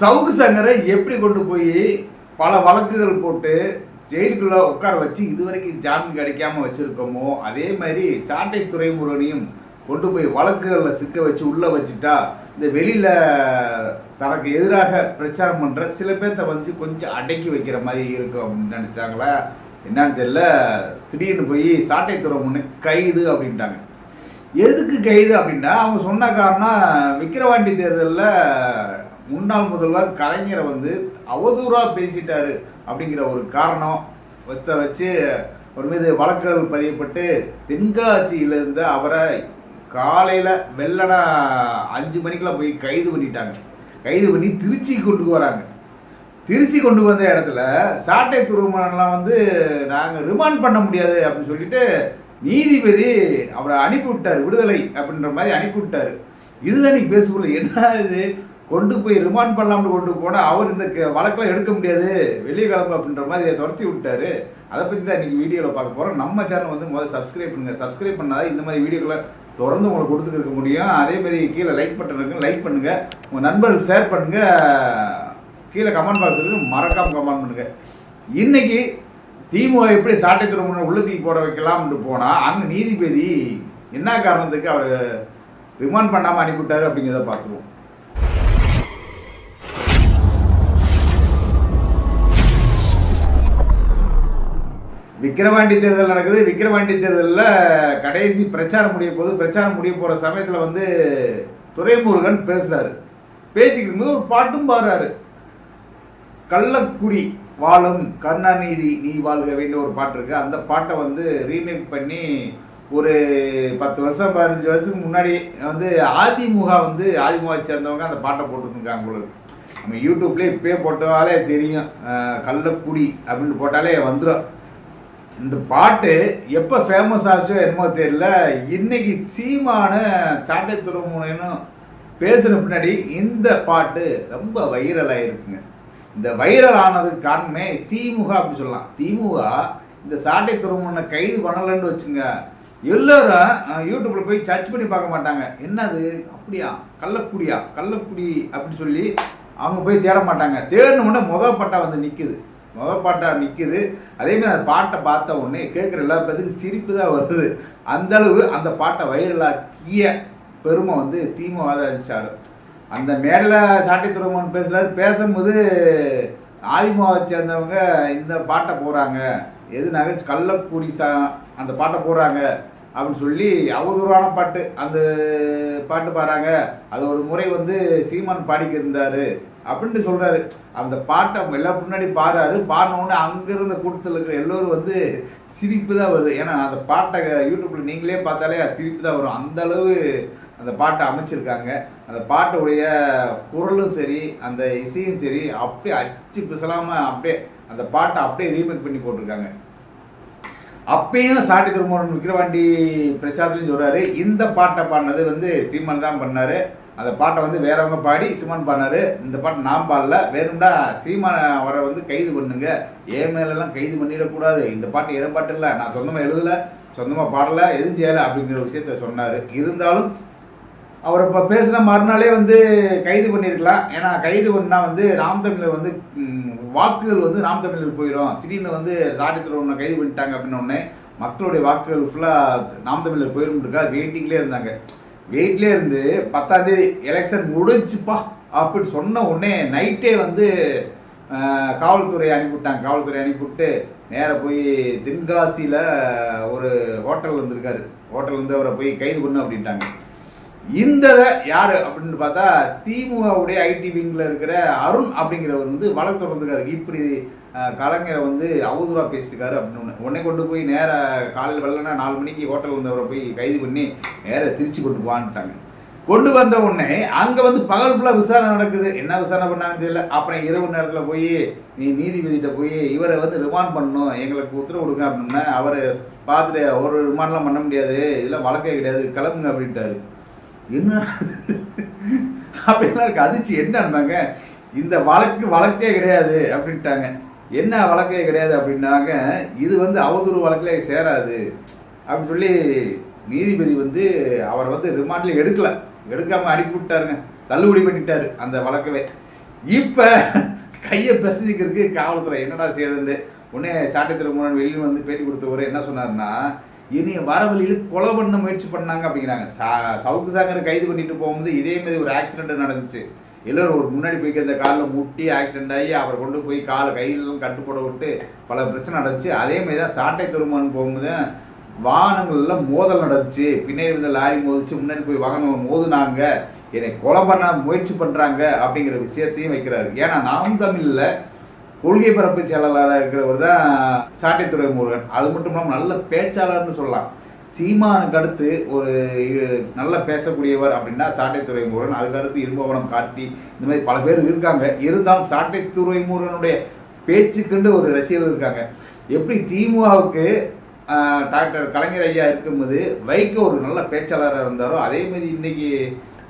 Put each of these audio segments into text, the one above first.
சவுக்கு சங்கரை எப்படி கொண்டு போய் பல வழக்குகள் போட்டு ஜெயிலுக்குள்ளே உட்கார வச்சு இதுவரைக்கும் ஜாமீன் கிடைக்காம வச்சுருக்கோமோ அதே மாதிரி சாட்டை துறைமுருகனையும் கொண்டு போய் வழக்குகளில் சிக்க வச்சு உள்ளே வச்சுட்டா இந்த வெளியில் தனக்கு எதிராக பிரச்சாரம் பண்ணுற சில பேர்த்த வந்து கொஞ்சம் அடக்கி வைக்கிற மாதிரி இருக்கும் அப்படின்னு நினச்சாங்களா? என்னன்னு தெரியல. திடீர்னு போய் சாட்டை துறைமுனை கைது அப்படின்ட்டாங்க. எதுக்கு கைது அப்படின்னா அவங்க சொன்ன காரணம் விக்கிரவாண்டி தேர்தலில் முன்னாள் முதல்வர் கலைஞரை வந்து அவதூறாக பேசிட்டாரு அப்படிங்கிற ஒரு காரணம் வச்ச வச்சு ஒரு மீது வழக்குகள் பதியப்பட்டு தென்காசியில இருந்த அவரை காலையில் வெள்ளனா அஞ்சு மணிக்கெல்லாம் போய் கைது பண்ணிட்டாங்க. கைது பண்ணி திருச்சி கொண்டு வராங்க. திருச்சி கொண்டு வந்த இடத்துல சாட்டை துருமணம்லாம் வந்து நாங்கள் ரிமாண்ட் பண்ண முடியாது அப்படின்னு சொல்லிட்டு நீதிபதி அவரை அனுப்பி விட்டார் விடுதலை அப்படின்ற மாதிரி அனுப்பி விட்டார். இதுதான் நீ பேசுக்குள்ள என்ன இது கொண்டு போய் ரிமாண்ட் பண்ணலாம்னு கொண்டு போனால் அவர் இந்த க- வழக்கெல்லாம் எடுக்க முடியாது. வெளியே கிளம்பு அப்படின்ற மாதிரி துரத்தி விட்டாரு. அதை பற்றி தான் இன்றைக்கி வீடியோவில் பார்க்க போகிறோம் நம்ம சேனல் வந்து முதல்ல சப்ஸ்கிரைப் பண்ணுங்கள் சப்ஸ்கிரைப் பண்ணாதான் இந்த மாதிரி வீடியோக்களை தொடர்ந்து உங்களுக்கு கொடுத்துருக்க முடியும். அதே மாதிரி கீழே லைக் பட்டன் இருக்கு. லைக் பண்ணுங்கள் உங்கள் நண்பர்கள் ஷேர் பண்ணுங்கள் கீழே கமெண்ட் பாக்ஸ் இருக்குது மறக்காம கமெண்ட் பண்ணுங்கள் இன்னைக்கு திமுக எப்படி சாட்டை திருமணம் உள்ள தூக்கி போட வைக்கலாம்னு போனால் அங்கே நீதிபதி என்ன காரணத்துக்கு அவர் ரிமாண்ட் பண்ணாமல் அனுப்பிவிட்டாரு அப்படிங்கிறத பார்த்துருவோம். விக்கிரவாண்டி தேர்தல் நடக்குது. விக்கிரவாண்டி தேர்தலில் கடைசி பிரச்சாரம் முடிய போது பிரச்சாரம் முடிய போகிற சமயத்தில் வந்து துரைமுருகன் பேசுகிறாரு பேசிக்கிட்டு போது ஒரு பாட்டும் பாடுறாரு. கள்ளக்குடி வாழும் கருணாநிதி நீ வாழ்க வேண்டிய ஒரு பாட்டு இருக்குது அந்த பாட்டை வந்து ரீமேக் பண்ணி ஒரு பத்து வருஷம் பதினஞ்சு வருஷத்துக்கு முன்னாடி வந்து அதிமுக வந்து அதிமுக சேர்ந்தவங்க அந்த பாட்டை போட்டுருந்துருக்காங்க உங்களுக்கு நம்ம யூடியூப்லேயே இப்பயே போட்டாலே தெரியும். கள்ளக்குடி அப்படின்னு போட்டாலே வந்துடும் இந்த பாட்டு எப்போ ஃபேமஸ் ஆச்சோ என்னமோ தெரியல. இன்னைக்கு சீமான சாட்டை துறைமுனைன்னு பேசுகிற பின்னாடி இந்த பாட்டு ரொம்ப வைரல் ஆயிருக்குங்க. இந்த வைரல் ஆனதுக்கு காரணமே திமுக அப்படின்னு சொல்லலாம். திமுக இந்த சாட்டை துறைமுனை கைது பண்ணலன்னு வச்சுங்க. எல்லோரும் யூடியூப்பில் போய் சர்ச் பண்ணி பார்க்க மாட்டாங்க. என்னது? அப்படியா? கள்ளக்குடியா? கள்ளக்குடி அப்படின்னு சொல்லி அவங்க போய் தேட மாட்டாங்க. தேடின உடனே முத பட்டா வந்து நிற்குது முதல் பாட்டாக நிற்குது அதே மாதிரி அந்த பாட்டை பார்த்த உடனே கேட்குற எல்லா பேத்துக்கும் சிரிப்பு தான் வருது. அந்த அளவு அந்த பாட்டை வைரலாக்கிய பெருமை வந்து திமுக தான் இருந்துச்சாரு அந்த மேடையில் சாட்டி துறைமுகன் பேசுகிறாரு பேசும்போது ஆதிமுகவை சேர்ந்தவங்க இந்த பாட்டை போடுறாங்க. நகைச்சு கள்ளக்குடி சா அந்த பாட்டை போடுறாங்க அப்படின்னு சொல்லி அவதூறான பாட்டு. அந்த பாட்டு பாடுறாங்க. அது ஒரு முறை வந்து சீமான் பாடிக்கிருந்தார் அப்படின்ட்டு சொல்கிறாரு அந்த பாட்டை எல்லாம் முன்னாடி பாடுறாரு. பாடினோடனே அங்கேருந்த கூட்டத்தில் இருக்கிற எல்லோரும் வந்து சிரிப்பு தான் வருது. ஏன்னா அந்த பாட்டை யூடியூப்பில் நீங்களே பார்த்தாலே சிரிப்பு தான் வரும். அந்த அளவு அந்த பாட்டை அமைச்சிருக்காங்க. அந்த பாட்டுடைய குரலும் சரி அந்த இசையும் சரி அப்படியே அச்சு பிசலாமல் அப்படியே அந்த பாட்டை அப்படியே ரீமேக் பண்ணி போட்டிருக்காங்க. அப்பயும் சாட்டி திருமணம் விக்கிரவாண்டி பிரச்சாரத்துலையும் சொல்கிறாரு இந்த பாட்டை பாடினது வந்து சீமான் தான் பண்ணார். அந்த பாட்டை வந்து வேறவங்க பாடி சீமான் பண்ணாரு இந்த பாட்டை நான் பாடல. வேணும்டா சீமான அவரை வந்து கைது பண்ணுங்க. என் மேலெல்லாம் கைது பண்ணிடக்கூடாது. இந்த பாட்டு என் பாட்டு இல்லை. நான் சொந்தமாக எழுதலை சொந்தமாக பாடலை எதுவும் செய்யலை அப்படிங்கிற விஷயத்த சொன்னார். இருந்தாலும் அவர் இப்போ பேசின மறுநாளே வந்து கைது பண்ணியிருக்கலாம் ஏன்னா கைது பண்ணால் வந்து நாம் தமிழர் வந்து வாக்குகள் வந்து நாம் தமிழர் போயிடும் திடீர்னு வந்து சாட்டத்தில் ஒன்று கைது பண்ணிட்டாங்க அப்படின்னு உடனே மக்களுடைய வாக்குகள் ஃபுல்லாக நாம் தமிழர் போயிடும் இருக்கா? வெயிட்டிங்லேயே இருந்தாங்க. வெயிட்லேயே இருந்து பத்தாந்தேதி எலெக்ஷன் முடிஞ்சுப்பா அப்படின்னு சொன்ன உடனே நைட்டே வந்து காவல்துறை அனுப்பிவிட்டாங்க. காவல்துறை அனுப்பிவிட்டு நேராக போய் தென்காசியில் ஒரு ஹோட்டல் வந்திருக்காரு. ஹோட்டல் வந்து அவரை போய் கைது பண்ணு அப்படின்ட்டாங்க. இந்த யார் அப்படின்னு பார்த்தா திமுகவுடைய ஐடி விங்கில் இருக்கிற அருண் அப்படிங்கிறவர் வந்து வழக்கு தொடர்ந்துருக்காரு. இப்படி கலைஞரை வந்து அவதூறாக பேசிட்டுருக்காரு அப்படின்னு ஒன்று உடனே கொண்டு போய் நேராக காலையில் வெள்ளனா நாலு மணிக்கு ஹோட்டல் வந்தவரை போய் கைது பண்ணி நேராக திருச்சி கொண்டு போவான்ட்டாங்க. கொண்டு வந்த உடனே அங்கே வந்து பகல் ஃபுல்லாக விசாரணை நடக்குது. என்ன விசாரணை பண்ணாங்கன்னு தெரியல. அப்புறம் இரவு நேரத்தில் போய் நீ நீதிபதிகிட்ட போய் இவரை வந்து ரிமாண்ட் பண்ணணும். எங்களுக்கு உத்தரவு கொடுங்க அப்படின்னா அவர் பார்த்துட்டு ஒரு ரிமாண்ட்லாம் பண்ண முடியாது. இதெல்லாம் வழக்கே கிடையாது. கிளம்புங்க அப்படின்ட்டாரு. என்ன? அப்படின்லாம் இருக்கு. அதிர்ச்சி என்னன்னாங்க இந்த வழக்கு வழக்கே கிடையாது அப்படின்ட்டாங்க. என்ன வழக்கே கிடையாது அப்படின்னாங்க. இது வந்து அவதூறு வழக்கில் சேராது. அப்படின்னு சொல்லி நீதிபதி வந்து அவர் வந்து ரிமாண்டில் எடுக்கல. எடுக்காமல் அனுப்பி விட்டாருங்க. தள்ளுபடி பண்ணிட்டாரு அந்த வழக்கவே. இப்போ கையை பிசைஞ்சிக்கிறதுக்கு காவல்துறை என்னடா செய்யறதுன்னு உடனே சாட்டை திருமணம் வெளியில் வந்து பேட்டி கொடுத்தவர் என்ன சொன்னார்னா இனி வரவழியில் கொலை பண்ண முயற்சி பண்ணாங்க அப்படிங்கிறாங்க. சா சவுக்கு சாங்கரை கைது பண்ணிட்டு போகும்போது இதே மாதிரி ஒரு ஆக்சிடென்ட் நடந்துச்சு. எல்லோரும் ஒரு முன்னாடி போய்க்கு அந்த காலில் முட்டி ஆக்சிடென்ட் ஆகி அவரை கொண்டு போய் காலை கையிலலாம் கட்டுப்பட விட்டு பல பிரச்சனை நடந்துச்சு. அதே மாதிரி தான் சாட்டை திருமணம் போகும்போது வாகனங்களில் மோதல் நடந்துச்சு. பின்னாடி இருந்த லாரி மோதிச்சு முன்னாடி போய் வாகனம் மோதுனாங்க. என்னை கொலை பண்ண முயற்சி பண்ணுறாங்க அப்படிங்கிற விஷயத்தையும் வைக்கிறாரு. ஏன்னா நாம் தமிழில் கொள்கை பரப்பு செயலாளராக இருக்கிறவர் தான் சாட்டைத்துறை முருகன். அது மட்டும் இல்லாமல் நல்ல பேச்சாளர்னு சொல்லலாம். சீமானுக்கு அடுத்து ஒரு நல்ல பேசக்கூடியவர் அப்படின்னா சாட்டைத்துறை முருகன். அதுக்கு அடுத்து இரும்பவனம் காட்டி இந்த மாதிரி பல பேர் இருக்காங்க. இருந்தாலும் சாட்டைத்துறை முருகனுடைய பேச்சுக்குண்டு ஒரு ரசிகர் இருக்காங்க. எப்படி திமுகவுக்கு டாக்டர் கலைஞர் ஐயா இருக்கும்போது வைக்க ஒரு நல்ல பேச்சாளராக இருந்தாரோ அதே மாதிரி இன்னைக்கு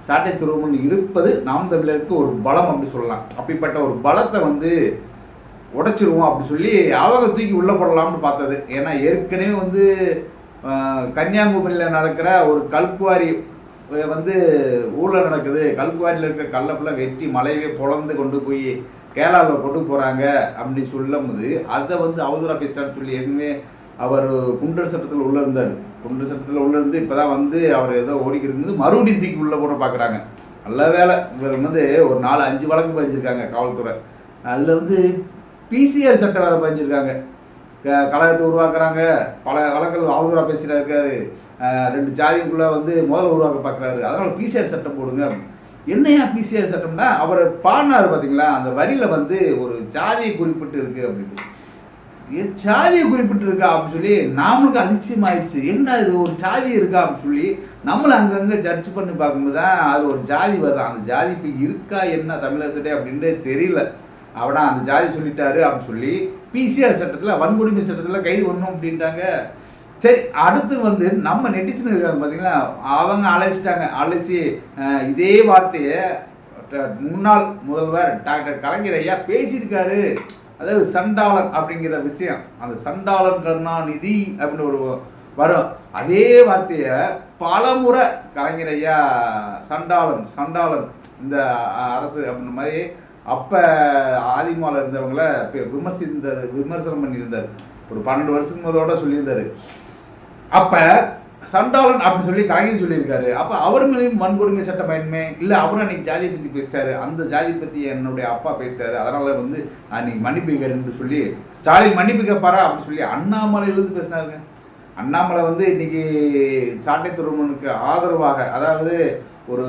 சாட்டை துருவன் இருப்பது நாம் தமிழருக்கு ஒரு பலம் அப்படி சொல்லலாம். அப்படிப்பட்ட ஒரு பலத்தை வந்து உடைச்சிருவோம் அப்படி சொல்லி அவங்க தூக்கி உள்ளே போடலாம்னு பார்த்தது. ஏன்னா ஏற்கனவே வந்து கன்னியாகுமரியில் நடக்கிற ஒரு கல்குவாரி வந்து ஊரில் நடக்குது. கல்குவாரியில் இருக்கிற கல்லை ஃபுல்லாக வெட்டி மலையவே பொழந்து கொண்டு போய் கேரளாவில் கொண்டு போகிறாங்க அப்படின்னு சொல்லும் போது அதை வந்து அவதூறா பேசிட்டான்னு சொல்லி எதுவுமே அவர் குண்டர் சட்டத்தில் உள்ளே இருந்தார். குண்டர் சட்டத்தில் உள்ளே இருந்து இப்போ தான் வந்து அவர் ஏதோ ஓடிக்கிறது மறுபடியும் தூக்கி உள்ளே போட பார்க்குறாங்க நல்ல வேலை. இவர் வந்து ஒரு நாலு அஞ்சு வழக்கு பதிஞ்சிருக்காங்க காவல்துறை. அதில் வந்து பிசிஆர் சட்டம் வேறு பதிஞ்சிருக்காங்க. க- கழகத்தை உருவாக்குறாங்க. பல வழக்கில் அவதூறாக பேசிட்டு இருக்காரு ரெண்டு ஜாதிக்குள்ளே வந்து முதல்ல உருவாக்க பார்க்குறாரு. அதனால் பிசிஆர் சட்டம் போடுங்க. என்னையா பிசிஆர் சட்டம்னா அவர் பாடினார் பார்த்தீங்களா அந்த வரியில் வந்து ஒரு ஜாதியை குறிப்பிட்டு இருக்குது அப்படின்னு. என் ஜாதியை குறிப்பிட்டு இருக்கா அப்படின்னு சொல்லி நாமளுக்கு அதிர்ச்சியம் ஆயிடுச்சு என்ன இது ஒரு ஜாதி இருக்கா அப்படின்னு சொல்லி நம்மளை அங்கங்கே ஜட்ஜ் பண்ணி பார்க்கும்போது தான் அது ஒரு ஜாதி வருது. அந்த ஜாதி இப்போ இருக்கா என்ன தமிழகத்திலே அப்படின்றே தெரியல. அவனா அந்த ஜாதி சொல்லிட்டாரு அப்படின்னு சொல்லி பிசிஆர் சட்டத்தில் வன்கொடுமை சட்டத்தில் கைது பண்ணணும் அப்படின்ட்டாங்க. சரி அடுத்து வந்து நம்ம நெட்டிசன் இருக்காங்க பார்த்தீங்களா அவங்க அழைச்சிட்டாங்க. அழைச்சி இதே வார்த்தையை முன்னாள் முதல்வர் டாக்டர் கலைஞர் ஐயா பேசியிருக்காரு. அதாவது சண்டாளன் அப்படிங்கிற விஷயம். அந்த சண்டாளன் கருணாநிதி அப்படின்னு ஒரு வரும். அதே வார்த்தையை பலமுறை கலைஞர் ஐயா சண்டாளன் சண்டாளன் இந்த அரசு அப்படின்ற மாதிரி அப்போ ஆதிமாவில் இருந்தவங்கள பே- விமர்சிந்தார் விமர்சனம் பண்ணியிருந்தார். ஒரு பன்னெண்டு வருஷத்துக்கு முதலோட சொல்லியிருந்தாரு. அப்போ சண்டாளன் அப்படின்னு சொல்லி கலைஞர் சொல்லியிருக்காரு. அப்போ அவர் மேலேயும் வன்கொடுமை சட்ட பயனுமே இல்லை அவரும் அன்னைக்கு ஜாதி பற்றி பேசிட்டாரு. அந்த ஜாதி பற்றி என்னுடைய அப்பா பேசிட்டாரு. அதனால் வந்து அன்னைக்கு மன்னிப்புக்கிறேன்னு சொல்லி ஸ்டாலின் மன்னிப்பு கேட்பாரா அப்படின்னு சொல்லி அண்ணாமலையிலிருந்து பேசினாருங்க. அண்ணாமலை வந்து இன்னைக்கு சாட்டை துறைமுகனுக்கு ஆதரவாக அதாவது ஒரு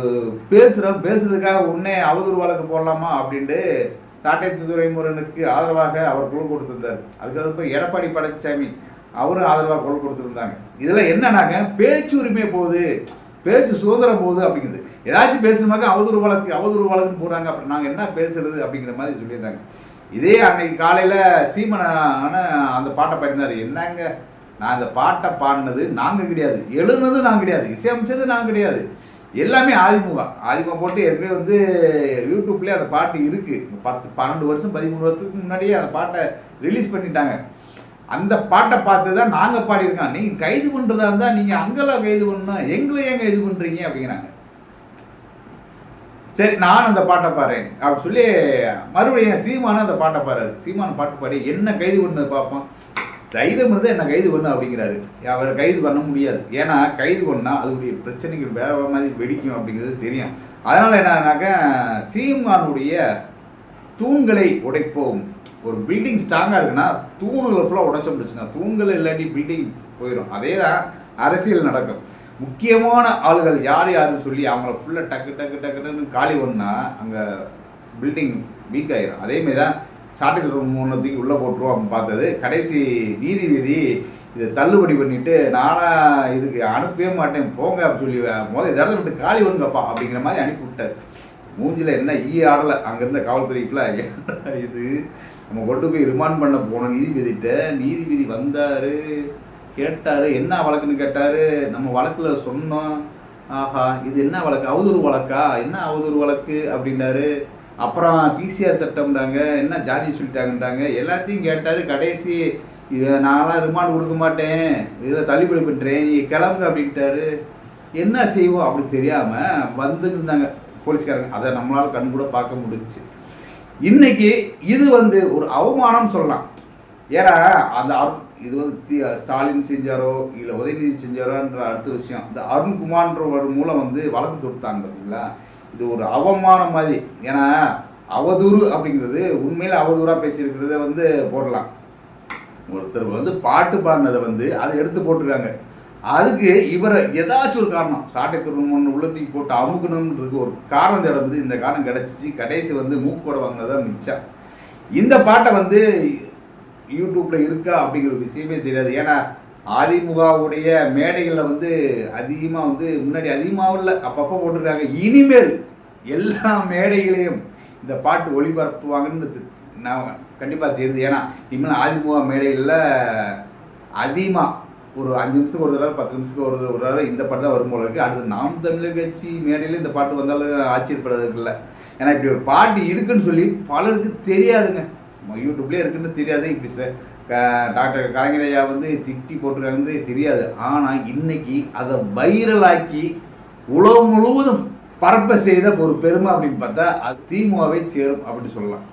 பேசுகிறோம் பேசுறதுக்காக உன்னே அவதூறு வழக்கு போடலாமா அப்படின்ட்டு சாட்டை துறைமுருகனுக்கு ஆதரவாக அவர் குரல் கொடுத்துருந்தார். அதுக்கப்புறம் எடப்பாடி பழனிசாமி அவரும் ஆதரவாக குரல் கொடுத்துருந்தாங்க. இதில் என்னன்னாங்க பேச்சு உரிமை போகுது பேச்சு சுதந்திரம் போகுது அப்படிங்கிறது ஏதாச்சும் பேசுனாக்க அவதூறு வழக்கு அவதூறு வழக்குன்னு போகிறாங்க அப்படி நாங்கள் என்ன பேசுறது அப்படிங்கிற மாதிரி சொல்லியிருந்தாங்க. இதே அன்னைக்கு காலையில் சீமனான அந்த பாட்டை பாடினார். என்னங்க? நான் இந்த பாட்டை பாடினது நாங்கள் கிடையாது. எழுதுனது நான் கிடையாது. இசையமைச்சது நான் கிடையாது. எல்லாமே ஆதிமுகம் ஆதிமுகம் போட்டு ஏற்கனவே வந்து யூடியூப்லேயே அந்த பாட்டு இருக்குது பத்து பன்னெண்டு வருஷம் பதிமூணு வருஷத்துக்கு முன்னாடியே அந்த பாட்டை ரிலீஸ் பண்ணிட்டாங்க. அந்த பாட்டை பார்த்து தான் நாங்கள் பாடியிருக்கோம். நீங்கள் கைது பண்ணுறதா இருந்தால் நீங்கள் அங்கெல்லாம் கைது பண்ணணும். எங்களை ஏன் கைது பண்ணுறீங்க அப்படிங்கிறாங்க. சரி நான் அந்த பாட்டை பாடுறேன். அப்படி சொல்லி மறுபடியும் சீமான அந்த பாட்டை பாடுறாரு. சீமான பாட்டு பாடி என்ன கைது பண்ணது பார்ப்போம் தைரியம் இருந்தால் என்ன கைது பண்ணு அப்படிங்கிறாரு. அவரை கைது பண்ண முடியாது. ஏன்னா கைது பண்ணால் அதனுடைய பிரச்சனைகள் வேற மாதிரி வெடிக்கும் அப்படிங்கிறது தெரியும். அதனால் என்னன்னாக்க சீமானுடைய தூண்களை உடைப்போம். ஒரு பில்டிங் ஸ்ட்ராங்காக இருக்குன்னா தூண்களை ஃபுல்லாக உடைச்ச முடிச்சுங்க தூண்கள் இல்லாட்டி பில்டிங் போயிடும் அதே தான் அரசியல் நடக்கும். முக்கியமான ஆளுகள் யார் யாருன்னு சொல்லி அவங்கள ஃபுல்லாக டக்கு டக்கு டக்குன்னு காலி பண்ணால் அங்கே பில்டிங் வீக் ஆகிடும் அதேமாரி தான் சாட்டுக்கு மூணத்துக்கு உள்ளே போட்டுருவோம் பார்த்தது. கடைசி நீதிபதி வீதி இதை தள்ளுபடி பண்ணிட்டு நானாக இதுக்கு அனுப்பவே மாட்டேன் போங்க அப்படின்னு சொல்லி முதல் இந்த இடத்துல விட்டு காலி பண்ணுங்கப்பா அப்படிங்கிற மாதிரி அனுப்பி விட்டார். மூஞ்சில் என்ன ஈ ஆடலை. அங்கேருந்த காவல்துறைக்குள்ள இது? நம்ம கொண்டு போய் ரிமாண்ட் பண்ண போனோம் நீதிபதிகிட்ட நீதிபதி வந்தார். கேட்டார் என்ன வழக்குன்னு கேட்டார். நம்ம வழக்கில் சொன்னோம். ஆஹா இது என்ன வழக்கு? அவதூறு வழக்கா? என்ன அவதூறு வழக்கு? அப்படின்னாரு. அப்புறம் பிசிஆர் சட்டம்ன்றாங்க என்ன ஜாதி சொல்லிட்டாங்கன்றாங்க எல்லாத்தையும் கேட்டார் கடைசி இதை நான்லாம் ரிமாண்ட் கொடுக்க மாட்டேன் இதில் தள்ளுபடி பண்ணுறேன் நீ கிளம்புங்க அப்படின்ட்டாரு. என்ன செய்வோம் அப்படி தெரியாமல் வந்துருந்தாங்க போலீஸ்காரங்க. அதை நம்மளால் கண் கூட பார்க்க முடிஞ்சுச்சு. இன்னைக்கு இது வந்து ஒரு அவமானம் சொல்லலாம். ஏன்னா அந்த அருண் இது வந்து ஸ்டாலின் செஞ்சாரோ இல்லை உதயநிதி செஞ்சாரோன்ற அடுத்த விஷயம். இந்த அருண்குமார்ன்றவர் மூலம் வந்து வழக்கு தொடுத்தாங்க பார்த்தீங்களா இது ஒரு அவமானம் மாதிரி. ஏன்னா அவதூறு அப்படிங்கிறது உண்மையில் அவதூறாக பேசியிருக்கிறத வந்து போடலாம். ஒருத்தர் வந்து பாட்டு பாடினதை வந்து அதை எடுத்து போட்டிருக்காங்க. அதுக்கு இவரை ஏதாச்சும் ஒரு காரணம் சாட்டை திருமணம் உள்ளத்துக்கு போட்டு அமுக்கணுன்றதுக்கு ஒரு காரணம் தேடுறது இந்த காரணம் கிடச்சிச்சு. கடைசி வந்து மூக்கோட வாங்கினதான் மிச்சம். இந்த பாட்டை வந்து யூடியூப்பில் இருக்கா அப்படிங்கிற ஒரு விஷயமே தெரியாது. ஏன்னா அதிமுகவுடைய மேடைகளில் வந்து அதிகமாக வந்து முன்னாடி அதிகமாக இல்லை அப்பப்போ போட்டிருக்காங்க. இனிமேல் எல்லா மேடைகளையும் இந்த பாட்டு ஒளிபரப்புவாங்கன்னு நான் கண்டிப்பாக தெரியுது ஏன்னா இனிமேல் அதிமுக மேடைகளில் அதிகமாக ஒரு அஞ்சு நிமிஷத்துக்கு ஒரு தடவை பத்து நிமிஷத்துக்கு ஒரு ஒரு தடவை இந்த பாட்டு தான் வரும் போல இருக்கு. அடுத்து நாம் தமிழர் கட்சி மேடையில் இந்த பாட்டு வந்தாலும் ஆச்சரியப்படுறதுக்கு இல்லை. ஏன்னா இப்படி ஒரு பாட்டு இருக்குன்னு சொல்லி பலருக்கு தெரியாதுங்க. யூடியூப்லேயே இருக்குன்னு தெரியாது இப்படி சார் க- டாக்டர் கலைஞர் ஐயா வந்து திட்டி போட்டிருக்காங்க தெரியாது. ஆனால் இன்னைக்கு அதை வைரலாக்கி உலகம் முழுவதும் பரப்ப செய்த ஒரு பெருமை அப்படின்னு பார்த்தா அது திமுகவை சேரும் அப்படின்னு சொல்லலாம்.